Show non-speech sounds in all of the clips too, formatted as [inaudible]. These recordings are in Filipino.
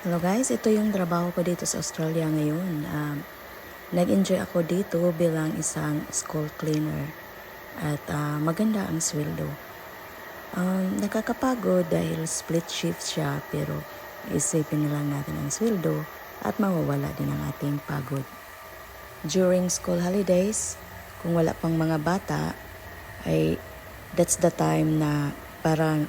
Hello guys, ito yung trabaho ko dito sa Australia ngayon. Um, nag-enjoy ako dito bilang isang school cleaner at ah, maganda ang sweldo. Um, nakakapagod dahil split shift siya pero isipin na lang natin ang sweldo at mawawala din ang ating pagod. During school holidays, kung wala pang mga bata, ay that's the time na parang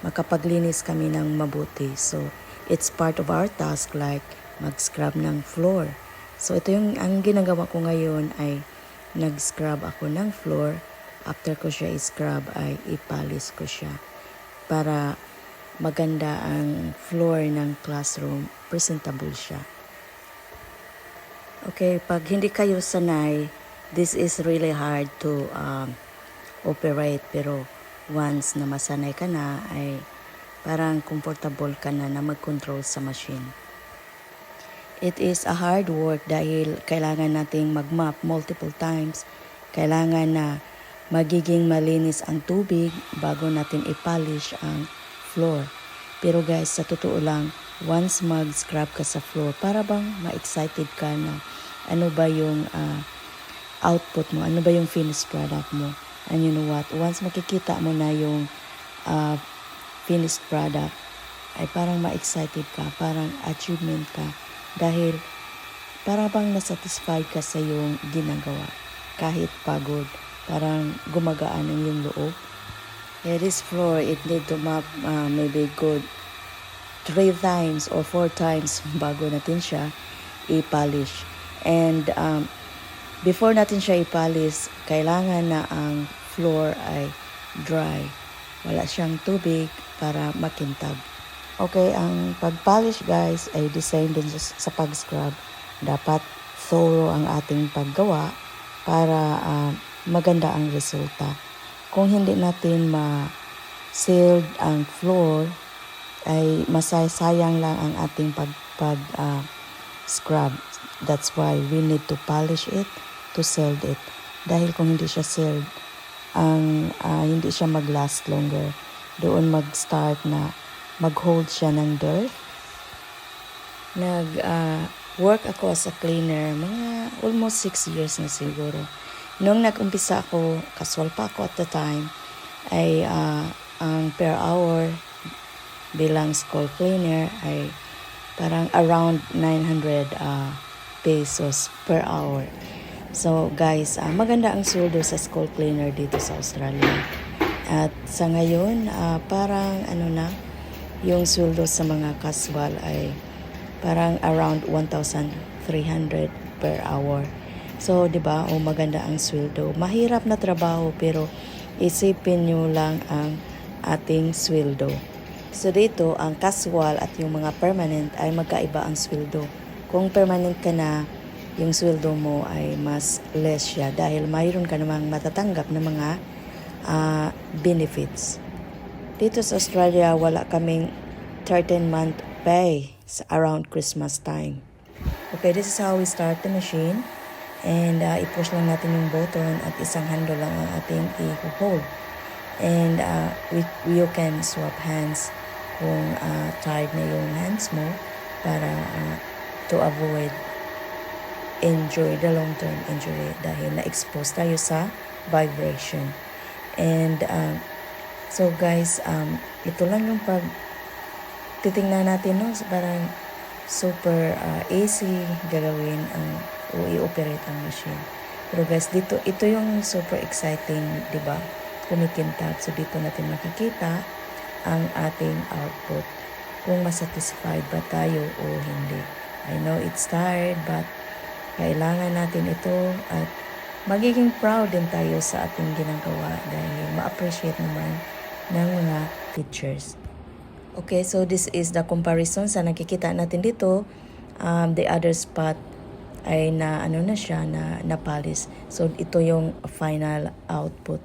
makapaglinis kami ng mabuti. So, it's part of our task like mag-scrub ng floor. So, ito yung ang ginagawa ko ngayon ay nag-scrub ako ng floor. After ko siya i-scrub ay ipalis ko siya para maganda ang floor ng classroom, presentable siya. Okay, pag hindi kayo sanay, this is really hard to um, operate. Pero once na masanay ka na, ay parang comfortable ka na na mag-control sa machine. It is a hard work dahil kailangan nating mag-map multiple times. Kailangan na magiging malinis ang tubig bago natin i-polish ang floor. Pero guys, sa totoo lang, once mag-scrub ka sa floor, para bang ma-excited ka na ano ba yung ah, output mo, ano ba yung finished product mo. And you know what, once makikita mo na yung ah, finished product, ay parang ma-excited ka, parang achievement ka. Dahil para bang nasatisfied ka sa yung ginagawa. Kahit pagod, parang gumagaan ang yung loob. Yeah, this floor, it need to map uh, maybe good three times or four times [laughs] bago natin siya i-polish. And um, before natin siya i-polish, kailangan na ang floor ay dry. Wala siyang tubig para makintab. Okay, ang pag-polish guys ay same din sa, pag-scrub. Dapat thorough ang ating paggawa para ah, maganda ang resulta. Kung hindi natin ma-sealed ang floor, ay masayang lang ang ating pag, pag ah, scrub. That's why we need to polish it to seal it. Dahil kung hindi siya sealed, ang ah, hindi siya mag-last longer. Doon mag-start na mag-hold siya ng dirt. Nag ah, work ako as a cleaner mga almost 6 years na siguro. Nung nag-umpisa ako, casual pa ako at the time, ay ah, ang per hour bilang school cleaner ay parang around 900 ah, pesos per hour. So guys, ah, maganda ang sweldo sa school cleaner dito sa Australia. At sa ngayon, ah, parang ano na, yung sweldo sa mga casual ay parang around 1,300 per hour. So, 'di ba? O maganda ang sweldo. Mahirap na trabaho pero isipin nyo lang ang ating sweldo. So dito, ang casual at yung mga permanent ay magkaiba ang sweldo. Kung permanent ka na, yung sweldo mo ay mas less siya dahil mayroon ka namang matatanggap na mga ah, benefits. Dito sa Australia, wala kaming 13-month pay sa around Christmas time. Okay, this is how we start the machine. And uh, i-push lang natin yung button at isang handle lang ang ating i-hold. And uh, we, you can swap hands kung uh, tired na yung hands mo para uh, to avoid injury, the long-term injury dahil na-expose tayo sa vibration. And um, so guys, um, ito lang yung pag titingnan natin no, parang super uh, easy gagawin ang o i-operate ang machine. Pero guys, dito ito yung super exciting, 'di ba? Kumikintab. So dito natin makikita ang ating output. Kung masatisfied ba tayo o hindi. I know it's tired but kailangan natin ito at magiging proud din tayo sa ating ginagawa dahil ma-appreciate naman ng mga teachers. Okay, so this is the comparison sa nakikita natin dito. Um, the other spot ay na ano na siya na napalis. So ito yung final output.